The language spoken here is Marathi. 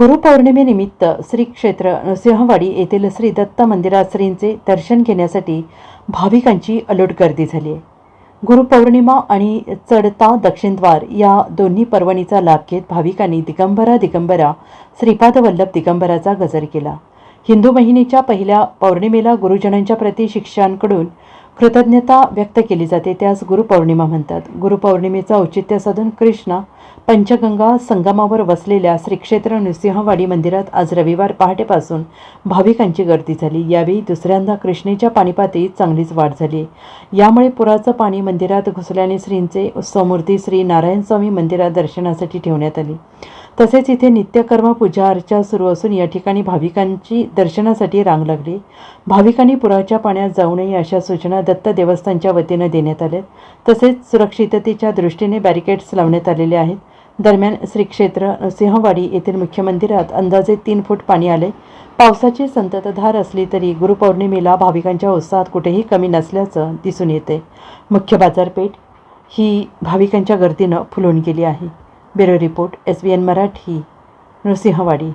गुरुपौर्णिमेनिमित्त श्री क्षेत्र नृसिंहवाडी येथील श्री दत्त मंदिरात श्रींचे दर्शन घेण्यासाठी भाविकांची अलोट गर्दी झाली आहे. गुरुपौर्णिमा आणि चढता दक्षिणद्वार या दोन्ही पर्वणीचा लाभ घेत भाविकांनी दिगंबरा दिगंबरा श्रीपाद वल्लभ दिगंबराचा गजर केला. हिंदू महिनीच्या पहिल्या पौर्णिमेला गुरुजनांच्या प्रती शिक्षांकडून कृतज्ञता व्यक्त केली जाते त्यास गुरुपौर्णिमा म्हणतात. गुरुपौर्णिमेचा औचित्य साधून कृष्णा पंचगंगा संगमावर वसलेल्या श्री क्षेत्र नृसिंहवाडी मंदिरात आज रविवार पहाटेपासून भाविकांची गर्दी झाली. यावेळी दुसऱ्यांदा कृष्णेच्या पाणीपातळीत चांगलीच वाढ झाली. यामुळे पुराचं पाणी मंदिरात घुसल्याने श्रींचे उत्सवमूर्ती श्री नारायणस्वामी मंदिरात दर्शनासाठी ठेवण्यात आली. तसेच इथे नित्यकर्म पूजा अर्चा सुरू असून या ठिकाणी भाविकांची दर्शनासाठी रांग लागली. भाविकांनी पुराच्या पाण्यात जाऊ नये अशा सूचना दत्त देवस्थानच्या वतीनं देण्यात आल्या तसेच सुरक्षिततेच्या दृष्टीने बॅरिकेड्स लावण्यात आलेले आहेत. दरम्यान श्री क्षेत्र सिंहवाडी येथील मुख्य मंदिरात अंदाजे तीन फूट पाणी आले. पावसाची संततधार असली तरी गुरुपौर्णिमेला भाविकांच्या उत्साहात कुठेही कमी नसल्याचं दिसून येते. मुख्य बाजारपेठ ही भाविकांच्या गर्दीनं फुलून गेली आहे. Bureau report S B N Marathi Nrusinhwadi